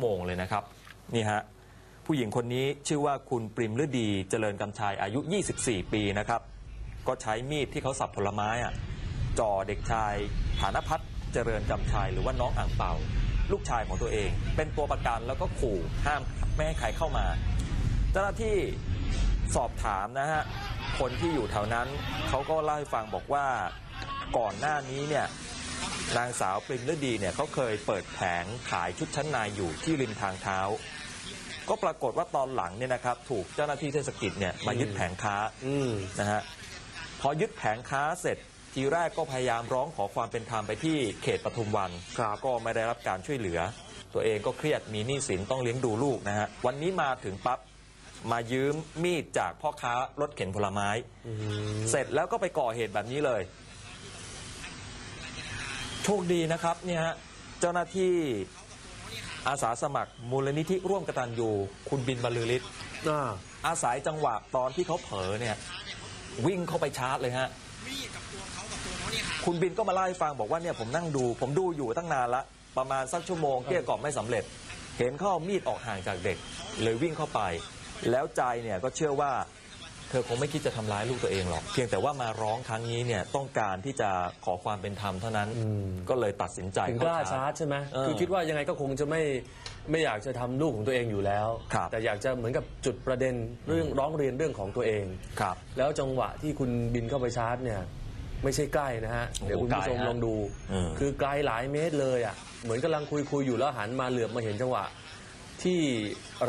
โมงเลยนะครับนี่ฮะผู้หญิงคนนี้ชื่อว่าคุณปริมฤดีเจริญกำชายอายุ 24 ปีนะครับ ก็ใช้มีดที่เขาสับผลไม้อะจ่อเด็กชายฐานพัฒน์เจริญกำชายหรือว่าน้องอ่างเป่าลูกชายของตัวเอง เป็นตัวประกันแล้วก็ขู่ห้ามไม่ให้ใครเข้ามา เจ้าหน้าที่สอบถามนะฮะคนที่อยู่แถวนั้นเขาก็เล่าให้ฟังบอกว่าก่อนหน้านี้เนี่ย นางสาวปริมฤดีเนี่ยเขาเคยเปิดแผงขายชุดชั้นในอยู่ที่ริมทางเท้า ก็ปรากฏว่าตอนหลังเนี่ยนะครับ ถูกเจ้าหน้าที่เทศกิจเนี่ยมายึดแผงค้าอืมนะฮะพอยึดแผงค้าเสร็จ ทีแรกก็พยายามร้องขอความเป็นธรรมไปที่เขตปทุมวันครับก็ไม่ได้รับการช่วยเหลือ ตัวเองก็เครียดมีหนี้สินต้องเลี้ยงดูลูกนะฮะวันนี้มาถึงปั๊บมายืมมีดจากพ่อค้ารถเข็นผลไม้อืมเสร็จแล้วก็ไปก่อเหตุแบบนี้เลยโช คดีนะครับเนี่ยฮะเจ้าหน้าที่อาสาสมัครมูลนิธิร่วมกตัญญูคุณบินบรรลือฤทธิ์อ่าอาศัยจังหวะตอนที่เขาเผลอเนี่ยวิ่งเข้าไปชาร์จเลยฮะคุณบินก็มาเล่าให้ฟังบอกว่าเนี่ยผมนั่งดู ผมดูอยู่ตั้งนานละประมาณสักชั่วโมงเกลี้ยกล่อมไม่สำเร็จ เห็นเขาเอามีดออกห่างจากเด็ก เลยวิ่งเข้าไป แล้วใจเนี่ยก็เชื่อว่า เธอคงไม่คิดจะทำร้ายลูกตัวเองหรอก เพียงแต่ว่ามาร้องครั้งนี้เนี่ยต้องการที่จะขอความเป็นธรรมเท่านั้นอืมก็เลยตัดสินใจถึงเข้กล้าชาร์จใช่ไหมเออคือคิดว่ายังไงก็คงจะไม่ไม่อยากจะทำลูกของตัวเองอยู่แล้ว ครับ แต่อยากจะเหมือนกับจุดประเด็นเรื่องร้องเรียนเรื่องของตัวเอง ครับ แล้วจังหวะที่คุณบินเข้าไปชาร์จเนี่ยไม่ใช่ใกล้นะฮะ โอ้โหเดี๋ยวคุณผู้ชมไกลฮะลองดู อืม คือไกลหลายเมตรเลยอะเหมือนกำลังคุยคุยอยู่แล้วหันมาเหลือบมาเห็นจังหวะ ที่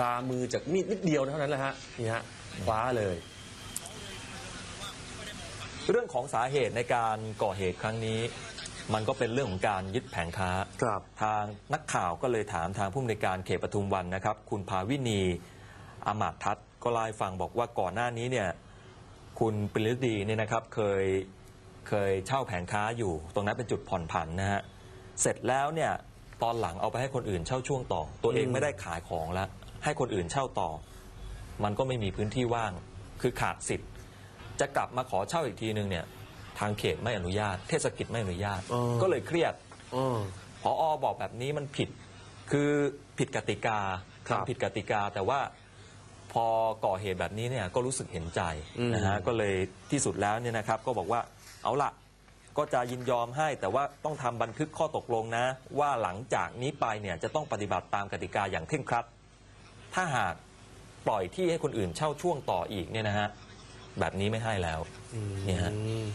รามือจากมีดนิดเดียวเท่านั้นแหละฮะนี่ฮะคว้าเลย เรื่องของสาเหตุในการก่อเหตุครั้งนี้ มันก็เป็นเรื่องของการยึดแผงค้า ครับ ทางนักข่าวก็เลยถามทางผู้อำนวยการเขตปทุมวันนะครับ คุณภาวินีอามาตย์ทัศน์ก็เล่าให้ฟังบอกว่าก่อนหน้านี้เนี่ยคุณปริฤดีเนี่ยนะครับเคยเคยเช่าแผงค้าอยู่ ตรงนั้นเป็นจุดผ่อนผันนะฮะเสร็จแล้วเนี่ยตอนหลังเอาไปให้คนอื่นเช่าช่วงต่อ ตัวเองอืม ไม่ได้ขายของแล้วให้คนอื่นเช่าต่อ มันก็ไม่มีพื้นที่ว่างคือขาดสิทธิ์ จะกลับมาขอเช่าอีกทีนึงเนี่ยทางเขตไม่อนุญาต เทศกิจไม่อนุญาต อ๋อ ก็เลยเครียดอ๋อ พออบอกแบบนี้มันผิด คือผิดกติกาครับทำผิดกติกา แต่ว่าพอก่อเหตุแบบนี้เนี่ยก็รู้สึกเห็นใจอืม นะฮะก็เลยที่สุดแล้วเนี่ยนะครับ ก็บอกว่าเอาละก็จะยินยอมให้ แต่ว่าต้องทำบันทึกข้อตกลงนะ ว่าหลังจากนี้ไปเนี่ยจะต้องปฏิบัติตามกติกาอย่างเคร่งครัด ถ้าหากปล่อยที่ให้คนอื่นเช่าช่วงต่ออีกเนี่ยนะฮะ แบบนี้ไม่ให้แล้วเนี่ยฮะอืม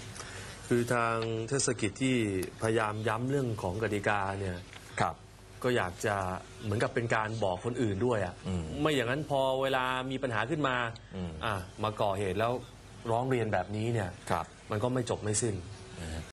คือทางเทศกิจที่พยายามย้ำเรื่องของกติกาเนี่ยครับ ก็อยากจะเหมือนกับเป็นการบอกคนอื่นด้วยอะอืมไม่อย่างนั้นพอเวลามีปัญหาขึ้นมาอืม อะมาก่อเหตุแล้วร้องเรียนแบบนี้เนี่ย ครับ มันก็ไม่จบไม่สิ้น